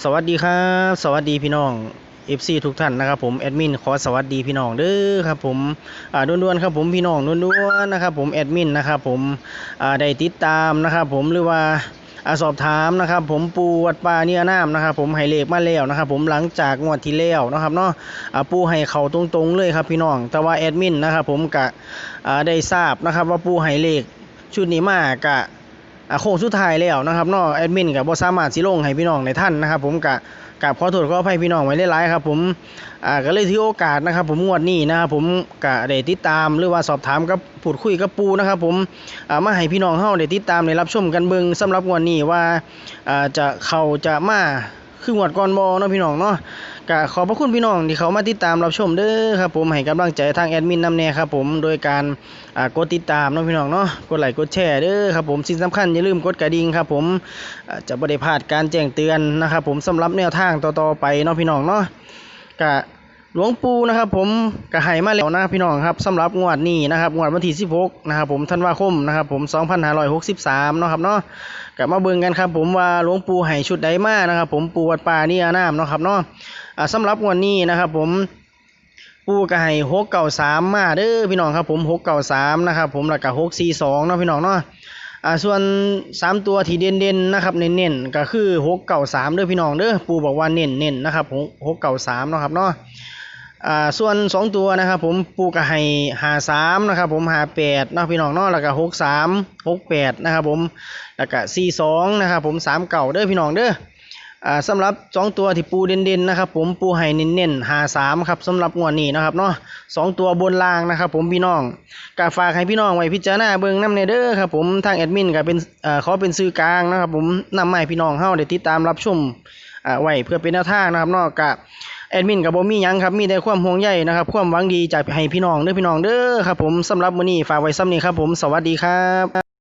สวัสดีครับ สวัสดีพี่น้อง FC ทุกท่านนะครับผมแอดมินขอสวัสดีพี่น้องเด้อครับผมอ่าด่วนๆครับผมพี่น้องด่วนๆนะครับผมแอดมินนะครับผมอ่าได้ติดตามนะครับผมหรือว่าอาสอบถามนะครับผมปูวัดป่าเนี่ยน้ำนะครับผมให้เลขมาแล้วนะครับผมหลังจากงวดที่แล้วนะครับเนาะอ่าปูให้เขาตรงๆเลยครับพี่น้อง แต่ว่าแอดมินนะครับผมกะอ่าได้ทราบนะครับว่าปูให้เลขชุดนี้มากะ โค้งสุดท้ายแล้วนะครับเนาะแอดมินกับบ่สามารถสิลงให้พี่น้องในท่านนะครับ ผมกะกับขอโทษขออภัยพี่น้องไว้หลายๆครับผมอ่าก็เลยถือโอกาสนะครับ ผมงวดนี้นะครับผมกะได้ติดตามหรือว่าสอบถามกับพูดคุยกับปูนะครับ ผมอ่ามาให้พี่น้องเฮาได้ติดตามได้รับชมกันเบิ่งสำหรับงวดนี้ว่าอ่าจะเขาจะมา คืองวดก่อนบอเนาะพี่น้องเนาะกะขอบพระคุณพี่น้องที่เขามาติดตามรับชมเด้อครับผมให้กำลังใจทางแอดมินนำแน่ครับผมโดยการอ่ากดติดตามเนาะพี่น้องเนาะกดไลค์กดแชร์เด้อครับผมสิ่งสำคัญอย่าลืมกดกระดิ่งครับผมอ่าจะบ่ได้พลาดการแจ้งเตือนนะครับผมสำหรับแนวทางต่อๆไปเนาะพี่น้องเนาะกะ หลวงปู่นะครับผมกระให้มาแล้วนะพี่น้องครับสำหรับงวดนี้นะครับงวดวันที่16นะครับผมธันวาคมนะครับผม 2563เนาะครับเนาะกะมาเบิ่งกันครับผมว่าหลวงปู่ให้ชุดใดมานะครับผมปู่วัดป่านี่อาน้ำเนาะครับเนาะสำหรับงวดนี้นะครับผมปูก็ให้หกเก่าสามมาเด้อพี่น้องครับผมหกเก่าสามนะครับผมแล้วก็หกสี่สองเนาะพี่น้องเนาะอ่าส่วนสามตัวที่เด่นเด่นๆนะครับเน้นๆก็คือหกเก่าสามเด้อพี่น้องเด้อปูบอกว่าเน้นเน้นๆนะครับหกหกเก่าสามเนาะครับเนาะ อ่าส่วนสองตัวนะครับผมปูก็ให้หาสามนะครับผมหาแปดนาะพี่น้องเนาะแล้วก็หกสามหกแปดนะครับผมแล้วก็สี่สองนะครับผมสามเก่าเด้อพี่น้องเด้ออ่าสำหรับสองตัวที่ปูเด่นๆนะครับผมปูให้เน้นๆหาสามครับสำหรับงวดนี้นะครับเนาะสองตัวบนล่างนะครับผมพี่น้องกาฝากให้พี่น้องไว้พิจารณาเบิ่งน้ำในเด้อครับผมทางแอดมินก็เป็นอ่ขอเป็นสื่อกลางนะครับผมนำมาให้พี่น้องเฮาได้ติดตามรับชมอ่าไว้เพื่อเป็นแนวทางนะครับเนาะกะ แอดมินกับบ่มียังครับมีแต่ความห่วงใยนะครับความหวังดีจากให้พี่น้องเด้อพี่น้องเด้อครับผมสำหรับมื้อนี้ฝากไว้ซ้ำนี้ครับผมสวัสดีครับ